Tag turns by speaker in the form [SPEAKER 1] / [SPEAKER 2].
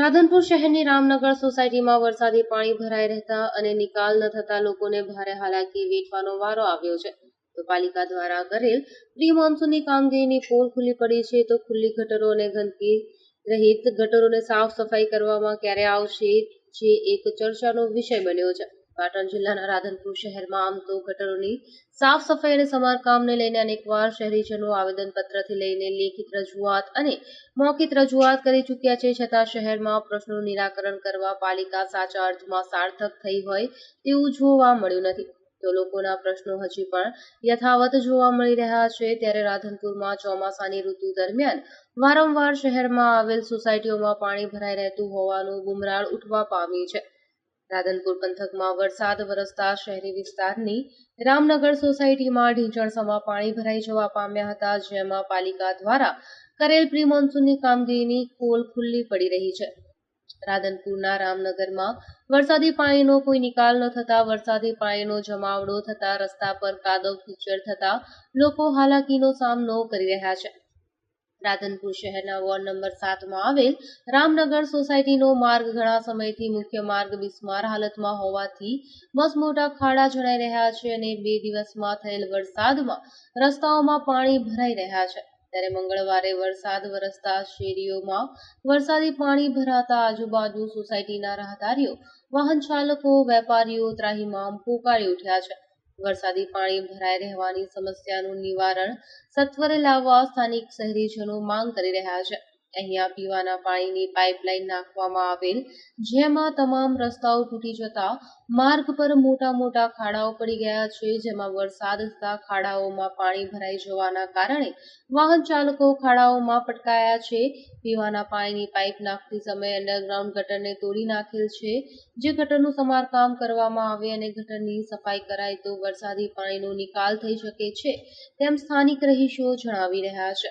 [SPEAKER 1] રાધનપુર શહેરની રામનગર સોસાયટીમાં વરસાદી પાણી ભરાઈ રહેતા અને નિકાલ ન થતા લોકોને ભારે હાલાકી વેઠવાનો વારો આવ્યો છે. તો પાલિકા દ્વારા કરેલ પ્રી મોન્સૂનની કામગીરીની પોલ ખુલ્લી પડી છે તો ખુલ્લી ગટરો અને ગંદકી રહિત ગટરોને સાફ સફાઈ કરવામાં ક્યારે આવશે, જે એક ચર્ચાનો વિષય બન્યો છે. પાટણ જિલ્લાના રાધનપુર શહેરમાં આમ તો ગટરોની સાફ સફાઈ અને સમારકામને લઈને અનેકવાર શહેરીજનો આવેદનપત્રથી લઈને લેખિત રજૂઆત અને મૌખિક રજૂઆત કરી ચૂક્યા છે. છતાં શહેરમાં પ્રશ્નોનું નિરાકરણ કરવા પાલિકા સાચા અર્થમાં સાર્થક થઈ હોય તેવું જોવા મળ્યું નથી. તો લોકોના પ્રશ્નો હજી પણ યથાવત જોવા મળી રહ્યા છે. ત્યારે રાધનપુરમાં ચોમાસાની ઋતુ દરમિયાન વારંવાર શહેરમાં આવેલ સોસાયટીઓમાં પાણી ભરાઈ રહેતું હોવાનું બુમરાળ ઉઠવા પામ્યું છે. રાધનપુર પંથકમાં વરસાદ વરસતા શહેરી વિસ્તારની રામનગર સોસાયટીમાં ઢીંચણસમાં પાણી ભરાઈ જવા પામ્યા હતા, જેમાં પાલિકા દ્વારા કરેલ પ્રી મોન્સૂનની કામગીરીની પોલ ખુલ્લી પડી રહી છે. રાધનપુરના રામનગરમાં વરસાદી પાણીનો કોઈ નિકાલ ન થતા, વરસાદી પાણીનો જમાવડો થતા, રસ્તા પર કાદવ કીચડ થતા લોકો હાલાકીનો સામનો કરી રહ્યા છે. રાધનપુર શહેરના વોર્ડ નંબર સાતમાં આવેલ રામનગર સોસાયટીનો માર્ગ ઘણા સમયથી મુખ્ય માર્ગ બિસ્માર હાલતમાં હોવાથી બસ મોટા ખાડા જણાઈ રહ્યા છે અને બે દિવસમાં થયેલ વરસાદમાં રસ્તાઓમાં પાણી ભરાઈ રહ્યા છે. ત્યારે મંગળવારે વરસાદ વરસતા શેરીઓમાં વરસાદી પાણી ભરાતા આજુબાજુ સોસાયટીના રાહદારીઓ, વાહન ચાલકો, વેપારીઓ, ત્રાહિમામ પોકારી ઉઠ્યા છે. વરસાદી પાણી ભરાઈ રહેવાની સમસ્યાનું નિવારણ સત્વરે લાવવા સ્થાનિક શહેરીજનો માંગ કરી રહ્યા છે. અહીંયા પીવાના પાણીની પાઇપલાઇન નાખવામાં આવેલ, જેમાં તમામ રસ્તાઓ તૂટી જતા માર્ગ પર મોટા મોટા ખાડાઓ પડી ગયા છે, જેમાં વરસાદ થતા ખાડાઓમાં પાણી ભરાઈ જવાના કારણે વાહન ચાલકો ખાડાઓમાં પટકાયા છે. પીવાના પાણીની પાઇપ નાખતી સમયે અંડરગ્રાઉન્ડ ગટરને તોડી નાખેલ છે. જે ગટરનું સમારકામ કરવામાં આવે અને ગટરની સફાઈ કરાય તો વરસાદી પાણીનો નિકાલ થઈ શકે છે, તેમ સ્થાનિક રહીશો જણાવી રહ્યા છે.